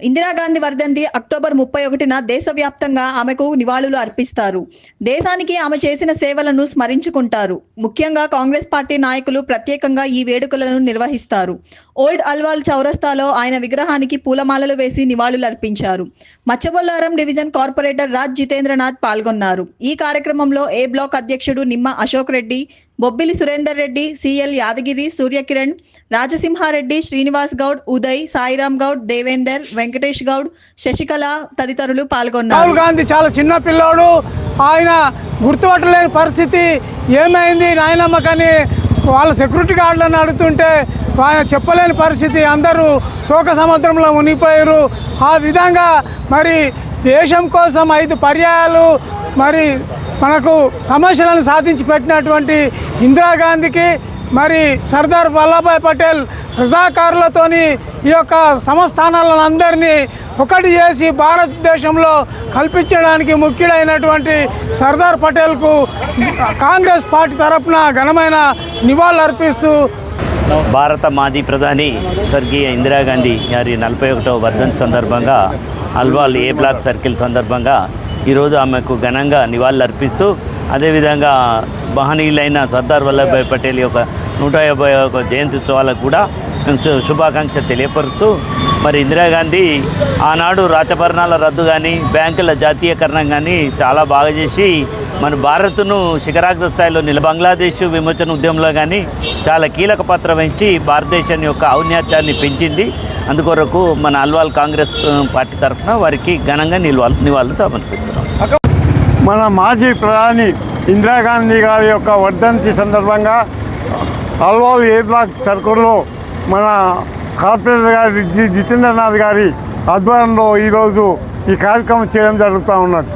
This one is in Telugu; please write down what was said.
ఇందిరాగాంధీ వర్ధంతి అక్టోబర్ ముప్పై ఒకటిన దేశవ్యాప్తంగా ఆమెకు నివాళులు అర్పిస్తారు. దేశానికి ఆమె చేసిన సేవలను స్మరించుకుంటారు. ముఖ్యంగా కాంగ్రెస్ పార్టీ నాయకులు ప్రత్యేకంగా ఈ వేడుకలను నిర్వహిస్తారు. ఓల్డ్ అల్వాల్ చౌరస్తాలో ఆయన విగ్రహానికి పూలమాలలు వేసి నివాళులు అర్పించారు. మచ్చబొల్లారం డివిజన్ కార్పొరేటర్ రాజ్ జితేంద్రనాథ్ పాల్గొన్నారు. ఈ కార్యక్రమంలో ఏ బ్లాక్ అధ్యక్షుడు నిమ్మ అశోక్ రెడ్డి బొబ్బిలి సురేందర్ రెడ్డి సిఎల్ యాదగిరి సూర్యకిరణ్ రాజసింహారెడ్డి శ్రీనివాస్ గౌడ్ ఉదయ్ సాయిరామ్ గౌడ్ దేవేందర్ వెంకటేష్ గౌడ్ శశికళ తదితరులు పాల్గొన్నారు. రాహుల్ గాంధీ చాలా చిన్న పిల్లోడు. ఆయన గుర్తుపట్టలేని పరిస్థితి ఏమైంది? నాయనమ్మ కానీ వాళ్ళ సెక్యూరిటీ గార్డులను అడుగుతుంటే ఆయన చెప్పలేని పరిస్థితి. అందరూ శోక సముద్రంలో మునిగిపోయారు. ఆ విధంగా మరి దేశం కోసం ఐదు పర్యాయాలు మరి మనకు సమస్యలను సాధించి పెట్టినటువంటి ఇందిరాగాంధీకి మరి సర్దార్ వల్లభాయ్ పటేల్ రజాకారులతోని ఈ యొక్క సంస్థానాలను అందరినీ ఒకటి చేసి భారతదేశంలో కల్పించడానికి ముఖ్యుడైనటువంటి సర్దార్ పటేల్కు కాంగ్రెస్ పార్టీ తరఫున ఘనమైన నివాళులర్పిస్తూ భారత మాజీ ప్రధాని స్వర్గీయ ఇందిరాగాంధీ గారి నలభై ఒకటో వర్ధన్ సందర్భంగా అల్వాల్ ఏ బ్లాక్ సర్కిల్ సందర్భంగా ఈరోజు ఆమెకు ఘనంగా నివాళులు అర్పిస్తూ అదేవిధంగా మహనీయులైన సర్దార్ వల్లభాయ్ పటేల్ యొక్క నూట యాభై ఒక జయంతి ఉత్సవాలకు కూడా శుభాకాంక్ష తెలియపరుస్తూ మరి ఇందిరాగాంధీ ఆనాడు రాచభరణాల రద్దు కానీ బ్యాంకుల జాతీయకరణం కానీ చాలా బాగా చేసి మన భారత్ను శిఖరాగ్ర స్థాయిలో నిల బంగ్లాదేశ్ విమోచన ఉద్యమంలో కానీ చాలా కీలక పాత్ర వహించి భారతదేశం యొక్క ఔన్నత్యాన్ని పెంచింది. అందుకొరకు మన అల్వాల్ కాంగ్రెస్ పార్టీ తరఫున వారికి ఘనంగా నిల్వాలు నివాళులు సమర్పిస్తున్నాం. మన మాజీ ప్రధాని ఇందిరాగాంధీ గారి యొక్క వర్ధంతి సందర్భంగా అల్వాల్ ఏ బ్లాక్ సర్కుల్లో మన కార్పొరేటర్ గారి జి జితేంద్రనాథ్ గారి ఆధ్వర్యంలో ఈరోజు ఈ కార్యక్రమం చేయడం జరుగుతూ ఉన్నది.